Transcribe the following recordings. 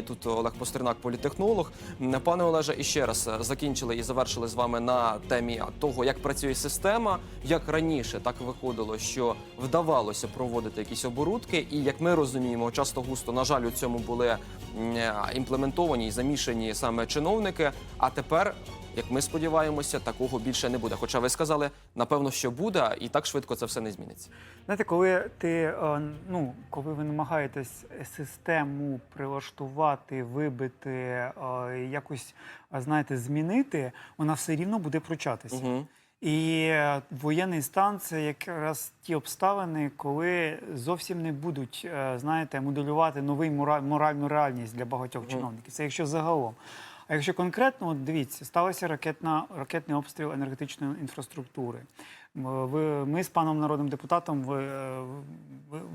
студії. Тут Олег Постернак, політехнолог. Пане Олеже, і ще раз е, закінчили і завершили з вами на темі того, як працює система, як раніше так виходило, що вдавалося проводити якісь оборудки, і як ми розуміємо, часто густо на жаль у цьому були е, імплементовані і замішані саме чиновники. А тепер. Як ми сподіваємося, такого більше не буде. Хоча ви сказали, напевно, що буде, і так швидко це все не зміниться. Знаєте, коли ти е, ну, коли ви намагаєтесь систему прилаштувати, вибити, е, якось е, знаєте, змінити, вона все рівно буде пручатися. Угу. І воєнний стан це якраз ті обставини, коли зовсім не будуть, знаєте, моделювати новий мора- моральну реальність для багатьох чиновників. Це якщо загалом. А якщо конкретно, от дивіться, сталося ракетна, ракетний обстріл енергетичної інфраструктури. Ви, ми з паном народним депутатом ви, е,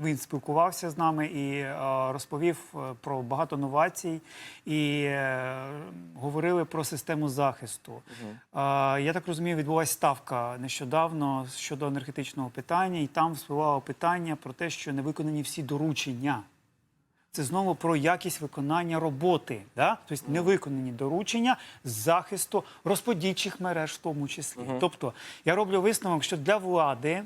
він спілкувався з нами і е, розповів е, про багато новацій і говорили про систему захисту. Е, Я так розумію, відбулася ставка нещодавно щодо енергетичного питання, і там спливало питання про те, що не виконані всі доручення. Це знову про якість виконання роботи, да? тобто не виконані доручення з захисту розподільчих мереж, в тому числі. Тобто я роблю висновок, що для влади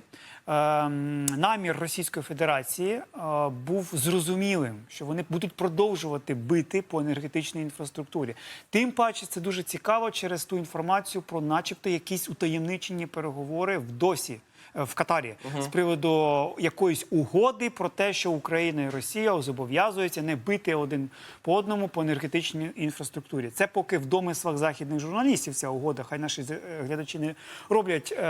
ем, намір Російської Федерації е, був зрозумілим, що вони будуть продовжувати бити по енергетичній інфраструктурі. Тим паче це дуже цікаво через ту інформацію про, начебто, якісь утаємничені переговори в досі. В Катарі з приводу якоїсь угоди про те, що Україна і Росія зобов'язуються не бити один по одному по енергетичній інфраструктурі. Це поки в домислах західних журналістів ця угода. Хай наші глядачі не роблять е,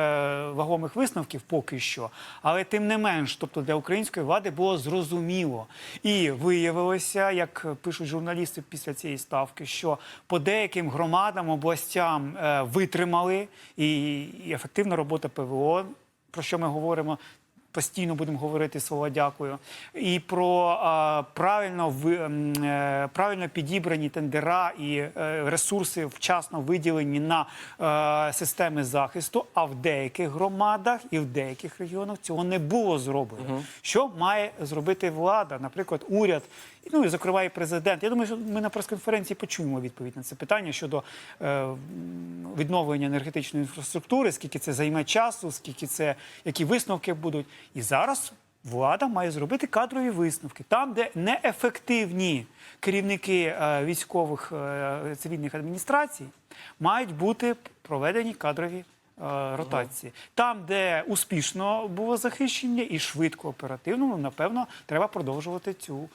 вагомих висновків поки що. Але тим не менш, тобто для української влади було зрозуміло і виявилося, як пишуть журналісти після цієї ставки, що по деяким громадам, областям е, витримали і, і ефективна робота ПВО про що ми говоримо. Постійно будемо говорити слова дякую. І про а, правильно ви, м, е, правильно підібрані тендера і е, ресурси вчасно виділені на е, системи захисту. А в деяких громадах і в деяких регіонах цього не було зроблено. Що має зробити влада, наприклад, уряд, ну і зокрема і президент. Я думаю, що ми на прес-конференції почуємо відповідь на це питання щодо е, відновлення енергетичної інфраструктури, скільки це займе часу, скільки це які висновки будуть. І зараз влада має зробити кадрові висновки там, де неефективні керівники е, військових е, цивільних адміністрацій, мають бути проведені кадрові. е, Ротації там, де успішно було захищення і швидко, оперативно, ну, напевно, треба продовжувати цю,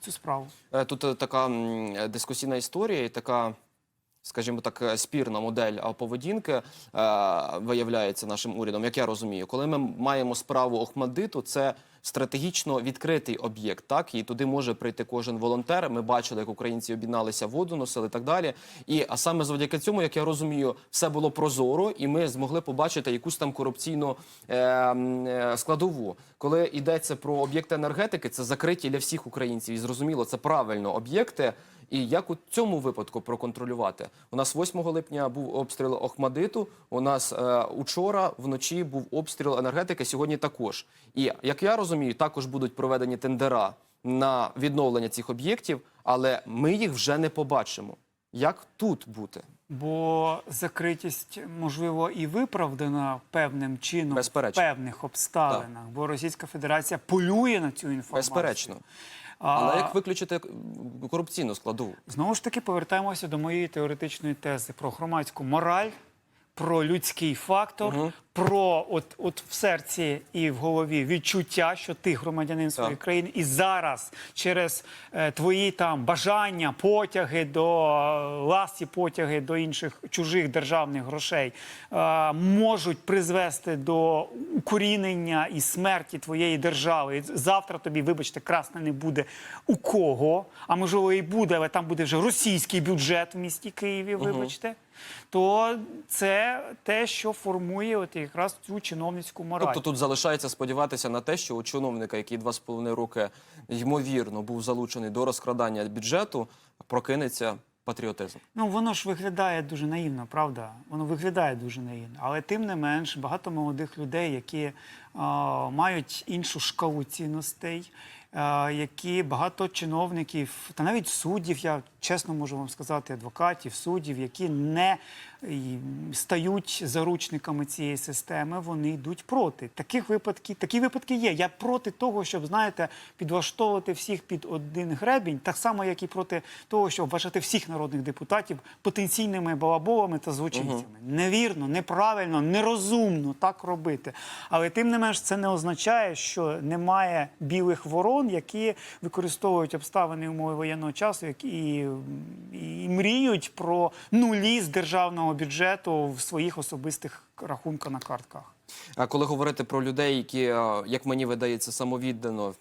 цю справу. Тут така дискусійна історія і така, скажімо так, е, спірна модель поведінки е, виявляється нашим урядом, як я розумію. Коли ми маємо справу Охмадиту, це стратегічно відкритий об'єкт, так і туди може прийти кожен волонтер. Ми бачили, як українці об'єдналися, воду носили і так далі. І а саме завдяки цьому, як я розумію, все було прозоро, і ми змогли побачити якусь там корупційну е, е, складову. Коли йдеться про об'єкти енергетики, це закриті для всіх українців. І зрозуміло, це правильно об'єкти. І як у цьому випадку проконтролювати? У нас 8 липня був обстріл Охмадиту. У нас е, учора вночі був обстріл енергетики. Сьогодні також. І як я розумію, також будуть проведені тендера на відновлення цих об'єктів, але ми їх вже не побачимо. Як тут бути? Бо закритість, можливо, і виправдана певним чином в певних обставинах, бо Російська Федерація полює на цю інформацію. Безперечно. А, Але як виключити корупційну складову? Знову ж таки повертаємося до моєї теоретичної тези про громадську мораль, про людський фактор, про от, от в серці і в голові відчуття, що ти громадянин своєї Так. країни, і зараз через е, твої там бажання, потяги до е, ласті, потяги до інших чужих державних грошей е, можуть призвести до укорінення і смерті твоєї держави. І Завтра тобі, вибачте, красне не буде у кого, а можливо і буде, але там буде вже російський бюджет в місті Києві, вибачте. То це те, що формує от якраз цю чиновницьку мораль. Тобто тут залишається сподіватися на те, що у чиновника, який два з половиною роки ймовірно був залучений до розкрадання бюджету, прокинеться патріотизм. Ну, воно ж виглядає дуже наївно, правда? Воно виглядає дуже наївно. Але тим не менш, багато молодих людей, які мають іншу шкалу цінностей, е, які багато чиновників, та навіть суддів, я чесно можу вам сказати, адвокатів, суддів, які не стають заручниками цієї системи, вони йдуть проти. Таких випадків, такі випадки є. Я проти того, щоб знаєте, підлаштовувати всіх під один гребінь, так само, як і проти того, щоб вважати всіх народних депутатів потенційними балаболами та злочинцями. Невірно, неправильно, нерозумно так робити. Але тим не менш, це не означає, що немає білих ворон, які використовують обставини умови воєнного часу, і, і мріють про нулі з державного бюджету в своїх особистих рахунках на картках. Коли говорити про людей, які, е, як мені видається, самовіддано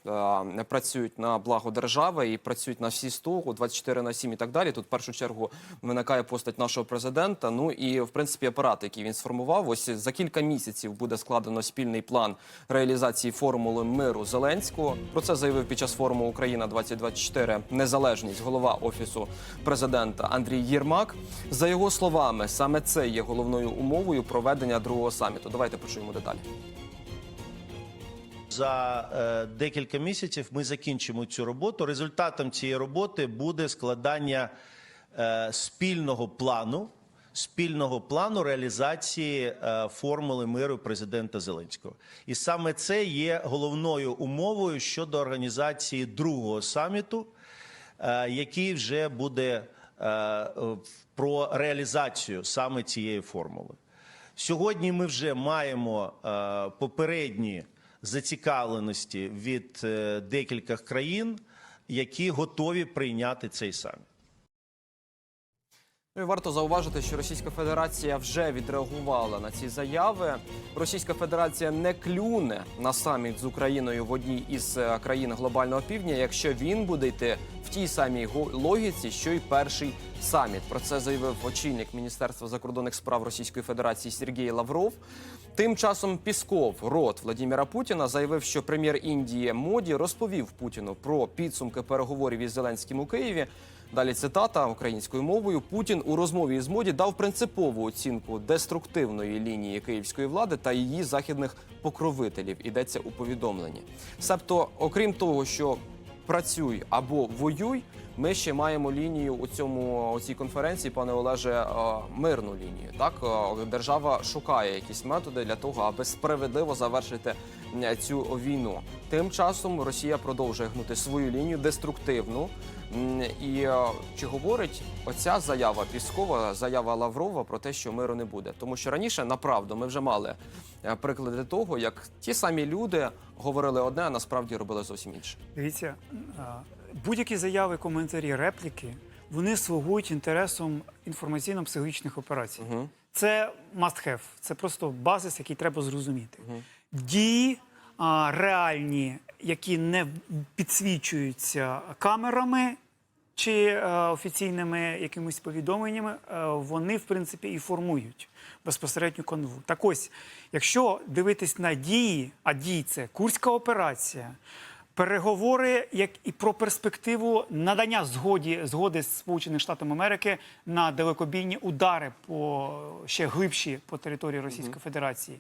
е, працюють на благо держави і працюють на всі 100, 24 на 7 і так далі, тут в першу чергу виникає постать нашого президента. Ну і в принципі апарат, який він сформував. Ось за кілька місяців буде складено спільний план реалізації формули миру Зеленського. Про це заявив під час форуму Україна 2024 незалежність голова офісу президента Андрій Єрмак. За його словами, саме це є головною умовою проведення другого саміту. Давайте почуємо деталі. За е, декілька місяців ми закінчимо цю роботу. Результатом цієї роботи буде складання е, спільного плану, спільного плану реалізації е, формули миру президента Зеленського. І саме це є головною умовою щодо організації другого саміту, який вже буде про реалізацію саме цієї формули. Сьогодні ми вже маємо е, попередні зацікавленості від е, декількох країн, які готові прийняти цей саміт. Ну варто зауважити, що Російська Федерація вже відреагувала на ці заяви. Російська Федерація не клюне на саміт з Україною в одній із е, країн глобального півдня, якщо він буде йти в тій самій логіці, що й перший саміт. Про це заявив очільник Міністерства закордонних справ Російської Федерації Сергій Лавров. Тим часом Пісков, рот Владіміра Путіна, заявив, що прем'єр Індії Моді розповів Путіну про підсумки переговорів із Зеленським у Києві. Далі цитата українською мовою. Путін у розмові із моді дав принципову оцінку деструктивної лінії київської влади та її західних покровителів. Ідеться у повідомленні. Себто, окрім того, що працюй або воюй, ми ще маємо лінію у цьому у цій конференції, пане Олеже, е, мирну лінію. Так Е, держава шукає якісь методи для того, аби справедливо завершити цю війну. Тим часом Росія продовжує гнути свою лінію деструктивну. І е, чи говорить оця заява Піскова, заява Лаврова про те, що миру не буде? Тому що раніше направду ми вже мали е, приклади того, як ті самі люди говорили одне, а насправді робили зовсім інше. Дивіться, будь-які заяви, коментарі, репліки, вони слугують інтересам інформаційно-психологічних операцій. Угу. Це must have, це просто базис, який треба зрозуміти. Дії реальні, які не підсвічуються камерами чи е, офіційними якимись повідомленнями, е, вони в принципі і формують безпосередню конву. Так ось, якщо дивитись на дії, а дії це Курська операція. Переговори, як і про перспективу надання згоді згоди з Сполучених Штатів Америки на далекобійні удари по ще глибші по території Російської Федерації,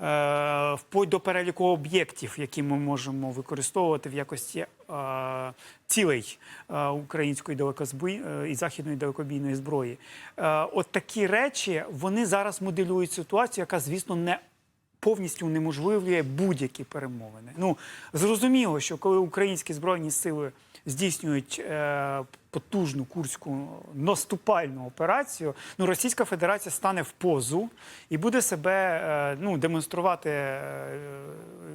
е, вплоть до переліку об'єктів, які ми можемо використовувати в якості е, цілей е, української далекозбій е, і західної далекобійної зброї. Е, от такі речі вони зараз моделюють ситуацію, яка, звісно, не повністю унеможливлює будь-які перемовини. Ну зрозуміло, що коли українські збройні сили здійснюють е, потужну курську наступальну операцію, ну Російська Федерація стане в позу і буде себе е, ну демонструвати е,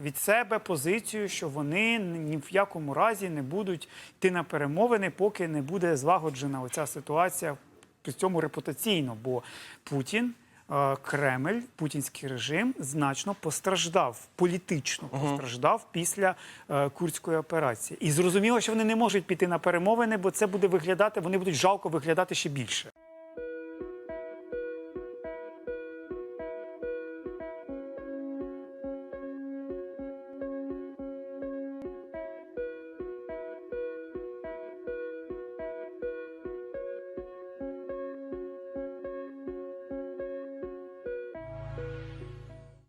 від себе позицію, що вони ні в якому разі не будуть йти на перемовини, поки не буде злагоджена оця ситуація при цьому репутаційно, бо Путін. Е, Кремль, путінський режим значно постраждав, політично постраждав після е, курської операції. І зрозуміло, що вони не можуть піти на перемовини, бо це буде виглядати, вони будуть жалко виглядати ще більше.